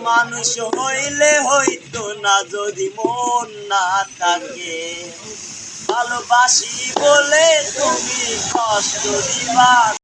মানুষ হইলে হইতো না যদি মন না থাকে। ভালোবাসি বলে তুমি কষ্ট দিবা।